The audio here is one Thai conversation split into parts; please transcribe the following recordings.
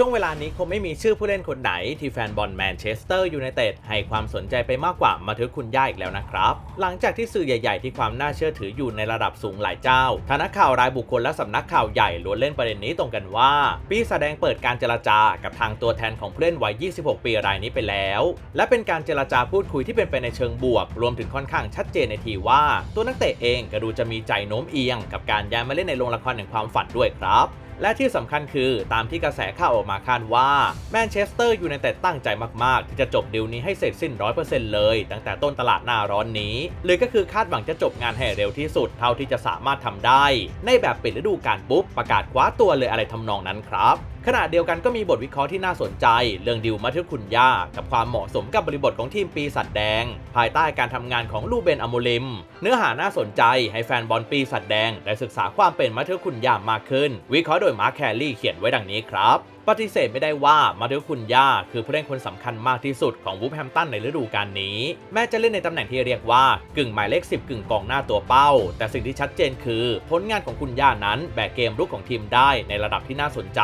ช่วงเวลานี้คงไม่มีชื่อผู้เล่นคนไหน ที่แฟนบอลแมนเชสเตอร์ยูไนเต็ดให้ความสนใจไปมากกว่ามาทึกคุณย่าอีกแล้วนะครับ หลังจากที่สื่อใหญ่ ๆ ที่ความน่าเชื่อถืออยู่ในระดับสูงหลายเจ้าทนักข่าวรายบุคคลและสำนักข่าวใหญ่ล้วนเล่นประเด็นนี้ตรงกันว่า ปีแสดงเปิดการเจรจากับทางตัวแทนของผู้เล่นวัย 26 ปีรายนี้ไปแล้ว และเป็นการเจรจาพูดคุยที่เป็นไปในเชิงบวก รวมถึงค่อนข้างชัดเจนในทีว่า ตัวนักเตะเองก็ดูจะมีใจโน้มเอียง กับการย้ายมาเล่นในโรงละครแห่งความฝันด้วยครับ และที่สำคัญคือตามที่กระแสข่าวออกมาคาดว่าแมนเชสเตอร์ยูไนเต็ดตั้งใจมากๆ ที่จะจบดีลนี้ให้เสร็จสิ้น 100%เลย ตั้งแต่ต้นตลาดหน้าร้อนนี้หรือก็คือคาดหวังจะจบงานให้เร็วที่สุดเท่าที่จะสามารถทำได้ ในแบบปิดฤดูกาลปุ๊บประกาศคว้าตัวเลยอะไรทำนองนั้นครับ ขณะเดียวกันก็มีบทวิเคราะห์ที่น่าสนใจ เรื่องดิวมาทึกคุณย่ากับความเหมาะสมกับบริบทของทีมปีศาจแดง ภายใต้การทำงานของลูเบนอโมลิม เนื้อหาน่าสนใจให้แฟนบอลปีศาจแดงได้ศึกษาความเป็นมาทึกคุณย่ามากขึ้น วิเคราะห์โดยมาร์คแคลรี่เขียนไว้ดังนี้ครับ ปฏิเสธไม่ได้ว่ามาเดลคุณย่าคือผู้เล่นคนสำคัญมากที่สุดของวูฟแฮมตันในฤดูกาลนี้ แม้จะเล่นในตำแหน่งที่เรียกว่ากึ่งหมายเลข 10 กึ่งกองหน้าตัวเป้า แต่สิ่งที่ชัดเจนคือ ผลงานของคุณย่านั้นแบกเกมรุกของทีมได้ในระดับที่น่าสนใจ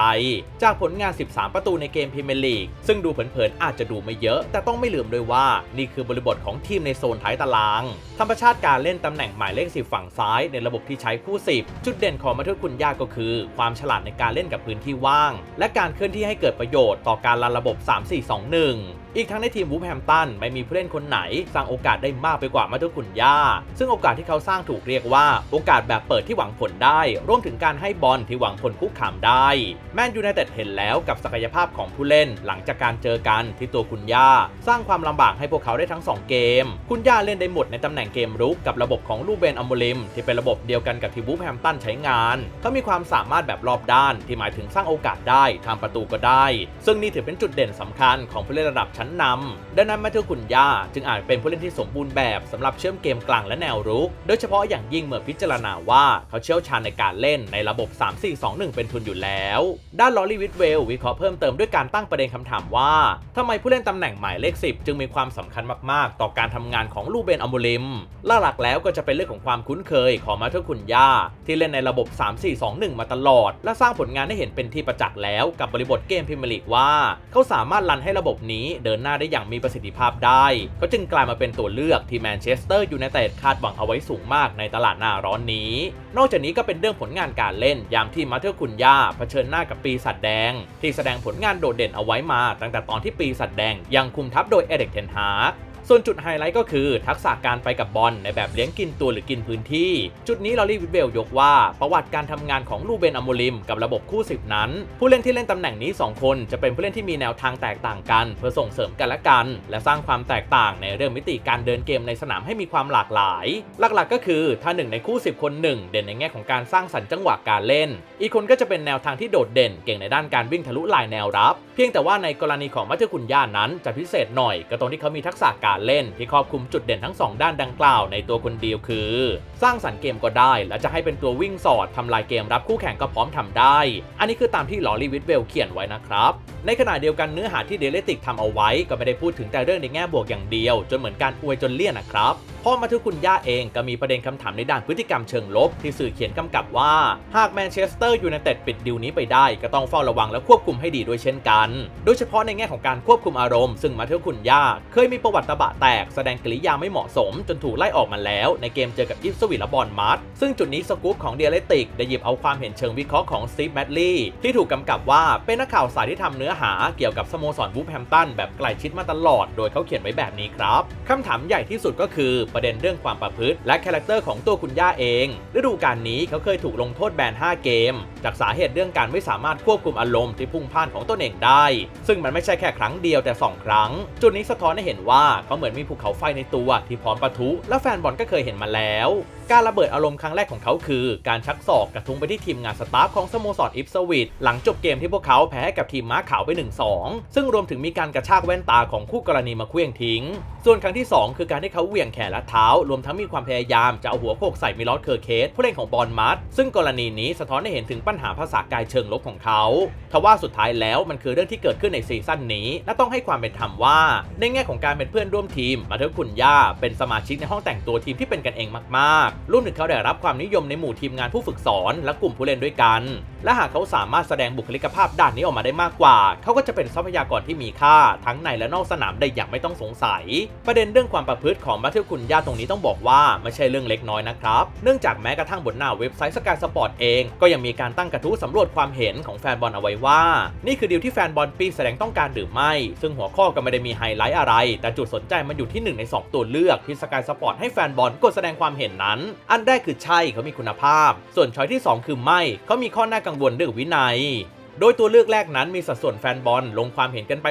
จากผลงาน 13 ประตูในเกมพรีเมียร์ลีก ซึ่งดูเผินๆอาจจะดูไม่เยอะ แต่ต้องไม่ลืมด้วยว่า นี่คือบริบทของทีมในโซนท้ายตาราง ธรรมชาติการเล่นตำแหน่งหมายเลข 10 ฝั่งซ้ายในระบบที่ใช้คู่ 10 จุดเด่นของมาเทอร์คุณย่าก็คือ ความฉลาดในการเล่นกับพื้นที่ว่าง และการเคลื่อนที่ให้เกิดประโยชน์ต่อการรันระบบ 3-4-2-1 อีกทั้งในทีมวูฟแฮมตันไม่มีผู้เล่นคนไหน สร้างโอกาสได้มากไปกว่ามาเทอร์คุณย่า ซึ่งโอกาสที่เขาสร้างถูกเรียกว่า โอกาสแบบเปิดที่หวังผลได้ รวมถึงการให้บอลที่หวังผลคุกคามได้ แมนยูไนเต็ดเห็นแล้วกับศักยภาพของผู้เล่นหลังจากการเจอกันที่ตัวคุณย่า สร้างความลำบากให้พวกเขาได้ทั้ง 2 เกม คุณย่าเล่นได้หมดในตำแหน่งเกมรุกกับระบบของลูเบนอัมโบลิม ที่เป็นระบบเดียวกันกับที่วูฟแฮมตันใช้งานเขามีความสามารถแบบรอบด้านที่หมายถึงสร้างโอกาสได้ทำประตูก็ได้ ซึ่งนี่ถือเป็นจุดเด่นสำคัญของผู้เล่นระดับชั้นนำดังนั้นมาเทอร์คุณย่าจึงอาจเป็นผู้เล่นที่สมบูรณ์แบบสำหรับเชื่อมเกมกลางและแนวรุก โดยเฉพาะอย่างยิ่งเมื่อพิจารณาว่าเขาเชี่ยวชาญในการเล่นในระบบ 3-4-2-1 เป็นทุนอยู่แล้ว ด้านลอรีวิทเวลวิเคราะห์เพิ่มเติมด้วยการตั้งประเด็นคำถามว่าทำไมผู้เล่นตำแหน่งหมายเลข 10 จึงมีความสำคัญมากๆ ต่อการทำงานของลูเบนอโมลิมหลักๆแล้วก็จะเป็นเรื่องของความคุ้นเคยของมาเทอร์คุณย่าที่เล่นในระบบ 3-4-2-1 มาตลอด และสร้างผลงานให้เห็นเป็นที่ประจักษ์แล้วกับบริบทเกมพรีเมียร์ลีกว่า เขาสามารถรันให้ระบบนี้เดินหน้าได้อย่างมีประสิทธิภาพได้ ก็จึงกลายมาเป็นตัวเลือกที่แมนเชสเตอร์ยูไนเต็ดคาดหวังเอาไว้สูงมากในตลาดหน้าร้อนนี้ นอกจากนี้ก็เป็นเรื่องผลงานการเล่นยามที่มาเธอร์คุณย่าเผชิญหน้ากับปีศาจแดง ที่แสดงผลงานโดดเด่นเอาไว้มา ตั้งแต่ตอนที่ปีศาจแดงยังคุมทัพโดยเอเด็กเทนฮาก ส่วนจุดไฮไลท์ก็คือทักษะการไปกับบอลในแบบเลี้ยงกินตัวหรือกินพื้นที่ จุดนี้ลอรี่วิทเบลยกว่า ประวัติการทำงานของลูเบนอโมลิมกับระบบคู่10นั้น ผู้เล่นที่เล่นตำแหน่งนี้ 2 คน จะเป็นผู้เล่นที่มีแนวทางแตกต่างกัน เพื่อส่งเสริมกันและกัน และสร้างความแตกต่างในเรื่องมิติการเดินเกมในสนามให้มีความหลากหลาย หลักๆ ก็คือถ้าหนึ่งในคู่ 10 คนหนึ่งเด่นในแง่ของการสร้างสรรค์จังหวะการเล่น อีกคนก็จะเป็นแนวทางที่โดดเด่นเก่งในด้านการวิ่งทะลุลายแนวรับ เพียงแต่ว่าในกรณีของมัตเตอร์คุณย่านั้นจะพิเศษหน่อยก็ตรงที่เขามีทักษะการเล่นที่ครอบคลุมจุดเด่นทั้ง 2 ด้านดังกล่าวในตัวคนเดียวคือ สร้างสรรค์เกมก็ได้ และจะให้เป็นตัววิ่งสอดทำลายเกมรับคู่แข่งก็พร้อมทำได้ อันนี้คือตามที่ลอรีวิทเวลเขียนไว้นะครับ ในขณะเดียวกันเนื้อหาที่เดลติกทำเอาไว้ ก็ไม่ได้พูดถึงแต่เรื่องในแง่บวกอย่างเดียว จนเหมือนการอวยจนเลี่ยนนะครับพ่อมาทุกคุณย่าเองก็มีประเด็นคำถามในด้านพฤติกรรมเชิงลบ ที่สื่อเขียนกำกับว่า หากแมนเชสเตอร์ยูไนเต็ดปิดดิวนี้ไปได้ก็ต้องเฝ้าระวังและควบคุมให้ดีด้วยเช่นกัน โดยเฉพาะในแง่ของการควบคุมอารมณ์ ซึ่งมาทอคุณย่าเคยมีประวัติตะบะแตก แสดงกริยาไม่เหมาะสม จนถูกไล่ออกมาแล้ว ในเกมเจอกับอิฟสวิลบอลมัดซึ่งจุดนี้สกู๊ปของเดียเลติกได้หยิบเอาความเห็นเชิงวิเคราะห์ของสตีฟแมดลีย์ที่ถูกกำกับว่าเป็นนักข่าวสายที่ทำเนื้อหาเกี่ยวกับสโมสรวูฟแฮมตันแบบใกล้ชิดมาตลอด โดยเขาเขียนไว้แบบนี้ครับคำถามใหญ่ที่สุดก็คือประเด็นเรื่องความประพฤติ และคาแรคเตอร์ของตัวคุณย่าเองฤดูกาลนี้เขาเคยถูกลงโทษแบน 5 เกม จากสาเหตุเรื่องการไม่สามารถควบคุมอารมณ์ที่พุ่งพ่านของตนเองได้ ซึ่งมันไม่ใช่แค่ครั้งเดียวแต่ 2 ครั้ง จุดนี้สะท้อนให้เห็นว่าเขาเหมือนมีภูเขาไฟในตัวที่พร้อมปะทุ และแฟนบอลก็เคยเห็นมาแล้ว การระเบิดอารมณ์ครั้งแรกของเขาคือ การชักศอกกระทุ้งไปที่ทีมงานสตาฟของสโมสรอิฟสวิตหลังจบเกมที่พวกเขาแพ้ให้กับทีมม้าขาวไป 1-2 ซึ่งรวมถึงมีการกระชากแว่นตาของคู่กรณีมาเคลื่องทิ้ง ส่วนครั้งที่ 2 คือการที่เขาเหวี่ยงแขนและเท้า รวมทั้งมีความพยายามจะเอาหัวโขกใส่มิลอสเคอร์เคสผู้เล่นของบอลมัดซึ่งกรณีนี้สะท้อนให้เห็นถึงปัญหาภาษากายเชิงลบของเขาทว่าสุดท้ายแล้วมันคือเรื่องที่เกิดขึ้นในซีซั่นนี้ และต้องให้ความเป็นธรรมว่า ในแง่ของการเป็นเพื่อนร่วมทีม มาเทอร์คุณย่าเป็นสมาชิกในห้องแต่งตัวทีมที่เป็นกันเองมากๆรวมถึงเขาได้รับความนิยมในหมู่ทีมงานผู้ฝึกสอน และกลุ่มผู้เล่นด้วยกัน และหากเขาสามารถแสดงบุคลิกภาพด้านนี้ออกมาได้มากกว่า เขาก็จะเป็นทรัพยากรที่มีค่าทั้งในและนอกสนามได้อย่างไม่ต้องสงสัยประเด็นเรื่องความประพฤติของมาเทอร์คุณย่าตรงนี้ต้องบอกว่าไม่ใช่เรื่องเล็กน้อยนะครับ เนื่องจากแม้กระทั่งบนหน้าเว็บไซต์สกายสปอร์ตเอง ก็ยังมีการตั้งกระทู้สำรวจความเห็นของแฟนบอลเอาไว้ว่า นี่คือดีลที่แฟนบอลปีแสดงต้องการหรือไม่ ซึ่งหัวข้อก็ไม่ได้มีไฮไลท์อะไร แต่จุดสนใจมันอยู่ที่1ใน2 ตัวเลือกที่สกายสปอร์ตให้แฟนบอลกดแสดงความเห็นนั้น อันแรกคือใช่เขามีคุณภาพ ส่วนช้อยที่ 2 คือไม่เขามีข้อหน้ากังวลเรื่องวินัย โดยตัวเลือกแรกนั้นมีสัดส่วนแฟนบอลลงความเห็นกันไป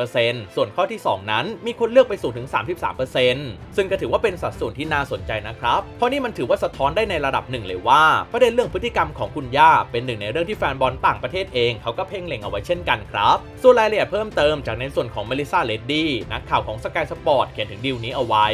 67%ส่วนข้อที่ 2 นั้นมีคนเลือกไปสูงถึง 33%ซึ่งก็ถือว่าเป็นสัดส่วนที่น่าสนใจนะครับ เพราะนี่มันถือว่าสะท้อนได้ในระดับหนึ่งเลยว่าประเด็นเรื่องพฤติกรรมของคุณย่า เป็นหนึ่งในเรื่องที่แฟนบอลต่างประเทศเองเขาก็เพ่งเล็งเอาไว้เช่นกันครับส่วนรายละเอียดเพิ่มเติมจากในส่วนของเมลิซาเลดดี้นักข่าวของสกายสปอร์ตเขียนถึงดีลนี้เอาไว้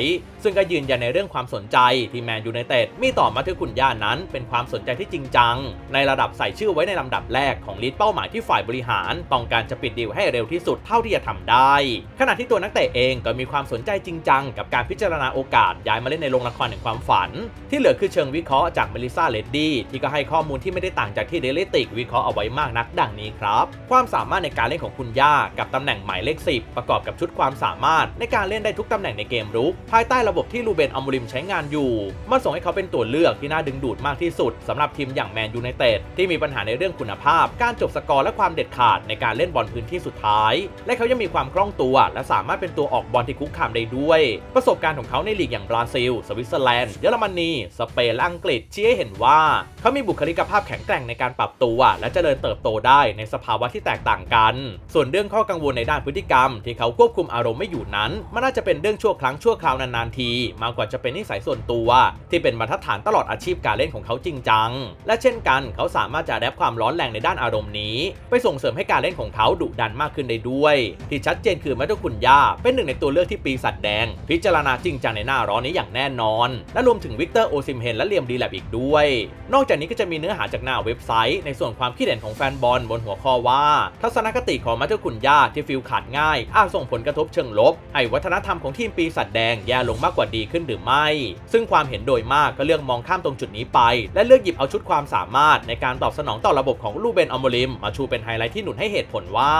ซึ่งก็ยืนยันในเรื่องความสนใจที่แมนยูไนเต็ดมีต่อมาถึงคุณย่านั้น เป็นความสนใจที่จริงจัง ในระดับใส่ชื่อไว้ในลำดับแรกของลีดเป้าาหมายที่ฝ่ายบริหาร ต้องการจะปิดดีลให้เร็วที่สุดเท่าที่จะทำได้ ขณะที่ตัวนักเตะเองก็มีความสนใจจริงจังกับการพิจารณาโอกาสย้ายมาเล่นในโรงละครแห่งความฝัน ที่เหลือคือเชิงวิเคราะห์จากเมลิซาเลดดี้ที่ก็ให้ข้อมูลที่ไม่ได้ต่างจากที่เดลิติกวิเคราะห์เอาไว้มากนักดังนี้ครับ ความสามารถในการเล่นของคุณย่ากับตำแหน่งหมายเลข 10 ประกอบกับชุดความสามารถในการเล่นได้ทุกตำแหน่งในเกมรุก ภายใต้ระบบที่ลูเบนอมริมใช้งานอยู่ มันส่งให้เขาเป็นตัวเลือกที่น่าดึงดูดมากที่สุดสำหรับทีมอย่างแมนยูไนเต็ดที่มีปัญหาในเรื่องคุณภาพการจบสกอร์และความเด็ดขาดในการเล่นบอลพื้นที่สุดท้าย และเขายังมีความคล่องตัว และสามารถเป็นตัวออกบอลที่คุกคามได้ด้วย ประสบการณ์ของเขาในลีกอย่างบราซิล สวิตเซอร์แลนด์ เยอรมนีสเปนและอังกฤษชี้ให้เห็นว่า เขามีบุคลิกภาพแข็งแกร่งในการปรับตัว และเจริญเติบโตได้ในสภาวะที่แตกต่างกัน ส่วนเรื่องข้อกังวลในด้านพฤติกรรม ที่เขาควบคุมอารมณ์ไม่อยู่นั้น มันน่าจะเป็นเรื่องชั่วครั้งชั่วคราวนานๆที มากกว่าจะเป็นนิสัยส่วนตัว ที่เป็นบรรทัดฐานตลอดอาชีพการเล่นของเขาจริงจัง และเช่นกัน เขาสามารถจะแดบความร้อนแรงในด้านอารมณ์นี้ไปส่งเสริมให้การเล่นของเขาดุดันมากขึ้นได้ด้วย ที่ชัดเจนคือมาตุคุณย่าเป็นหนึ่งในตัวเลือกที่ปีศาจแดง พิจารณาจริงจังในหน้าร้อนนี้อย่างแน่นอน และรวมถึงวิกเตอร์โอซิมเฮนและเลียมดีแลบอีกด้วย นอกจากนี้ก็จะมีเนื้อหาจากหน้าเว็บไซต์ ในส่วนความคิดเห็นของแฟนบอลบนหัวข้อว่า ทัศนคติของมาตุคุณย่าที่ฟิลขาดง่ายอาจส่งผลกระทบเชิงลบให้วัฒนธรรมของทีมปีศาจแดงแย่ลงมากกว่าดีขึ้นหรือไม่ ซึ่งความเห็นโดยมากก็เลือกมองข้ามตรงจุดนี้ไป และเลือกหยิบเอาชุดความสามารถในการตอบสนองต่อระบบของลูเบนอมโมลิมมาชูเป็นไฮไลท์ที่หนุนให้เหตุผลว่า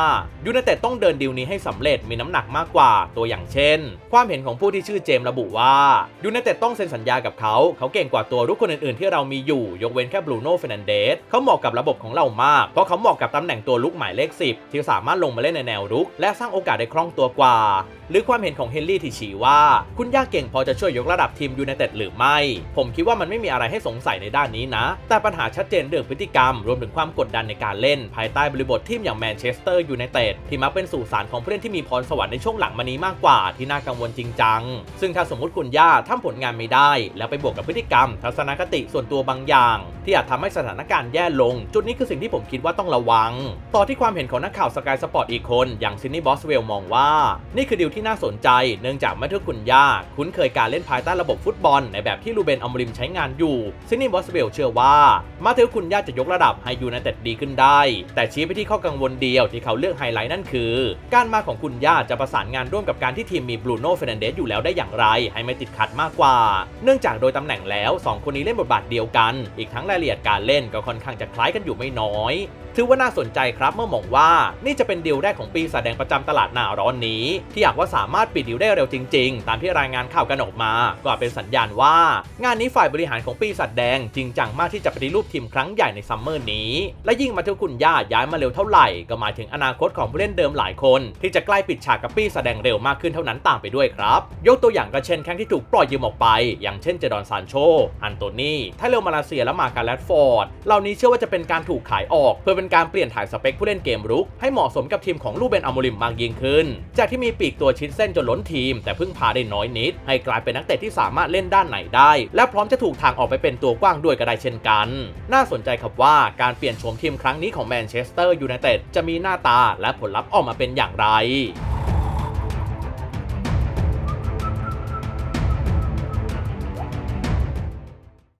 ยูไนเต็ดต้องเดินดีลนี้ให้สำเร็จมีน้ำหนักมากกว่าตัวอย่างเช่น ความเห็นของผู้ที่ชื่อเจมระบุว่ายูไนเต็ดต้องเซ็นสัญญากับเขา เขาเก่งกว่าตัวรุกคนอื่นๆ ที่เรามีอยู่ ยกเว้นแค่บรูโน่เฟรนันเดสเขาเหมาะกับระบบของเรามาก เพราะเขาเหมาะกับตำแหน่งตัวลุกหมายเลข 10 ที่สามารถลงมาเล่นในแนวรุก และสร้างโอกาสได้คล่องตัวกว่า หรือความเห็นของเฮนรี่ที่ชี้ว่า คุณย่าเก่งพอจะช่วยยกระดับทีมยูไนเต็ดหรือไม่ ผมคิดว่ามันไม่มีอะไรให้สงสัยในด้านนี้นะ แต่ปัญหาชัดเจนเรื่องพฤติกรรม รวมถึงความกดดันในการเล่น ภายใต้บริบททีมอย่างแมนเชสเตอร์ยูไนเต็ดที่มักเป็นสู่สารของผู้เล่นที่มีพรสวรรค์ในช่วงหลังมานี้มากกว่าที่น่ากังวลจริงจัง ซึ่งถ้าสมมติคุณย่าทำผลงานไม่ได้ แล้วไปบวกกับพฤติกรรม ทัศนคติส่วนตัวบางอย่าง ที่อาจทำให้สถานการณ์แย่ลง จุดนี้คือสิ่งที่ผมคิดว่าต้องระวัง ต่อที่ความเห็นของนักข่าวสกายสปอร์ตอีกคน อย่างซินนี่บอสเวลมองว่านี่คือดีลทที่น่าสนใจ เนื่องจากแมทธิวคุณย่าคุ้นเคยการเล่นภายใต้ระบบฟุตบอล ในแบบที่ลูเบนอมริมใช้งานอยู่ ซินนี่บอสเวลเชื่อว่ามาเทลคุณย่าจะยกระดับให้ยูไนเต็ดดีขึ้นได้ แต่ชี้ไปที่ข้อกังวลเดียวที่เขาเลือกไฮไลท์นั่นคือ การมาของคุณย่าจะประสานงานร่วมกับการที่ทีมมีบรูโน่เฟรนันเดสอยู่แล้วได้อย่างไร ให้ไม่ติดขัดมากกว่า เนื่องจากโดยตำแหน่งแล้ว 2 คนนี้เล่นบทบาทเดียวกัน อีกทั้งรายละเอียดการเล่นก็ค่อนข้างจะคล้ายกันอยู่ไม่น้อย ถือว่าน่าสนใจครับเมื่อมองว่านี่จะเป็นดีลแรกของปีแสดงประจำตลาดหน้าร้อนนี้ ที่อยากว่าสามารถปิดดีลได้เร็วจริง ๆ ตามที่รายงานข่าวกันออกมา ก็เป็นสัญญาณว่า งานนี้ฝ่ายบริหารของปีศาจแดงจริงจังมากที่จะปฏิรูปทีมครั้งใหญ่ในซัมเมอร์นี้ และยิ่งมาเทคุณย่าย้ายมาเร็วเท่าไหร่ ก็หมายถึงอนาคตของผู้เล่นเดิมหลายคน ที่จะใกล้ปิดฉากกับปีแสดงเร็วมากขึ้นเท่านั้นตามไปด้วยครับ ยกตัวอย่างก็เช่นแข้งที่ถูกปล่อยยืมออกไป อย่างเช่นเจดอนซานโช อันโตนีไทเลมาลาเซียและมาการแรดฟอร์ด เหล่านี้เชื่อว่าจะเป็นการถูกขายออกเพื่อเป็นการเปลี่ยนถ่ายสเปคผู้เล่นเกมรุก ให้เหมาะสมกับทีมของลูเบนอโมริมมากยิ่งขึ้น จากที่มีปีกตัวชิดเส้นจนล้นทีม แต่เพิ่งพาได้น้อยนิด ให้กลายเป็นนักเตะที่สามารถเล่นด้านไหนได้ และพร้อมจะถูกทางออกไปเป็นตัวกว้างด้วยก็ได้เช่นกัน น่าสนใจครับว่าการเปลี่ยนโฉมทีมครั้งนี้ของแมนเชสเตอร์ยูไนเต็ดจะมีหน้าตาและผลลัพธ์ออกมาเป็นอย่างไร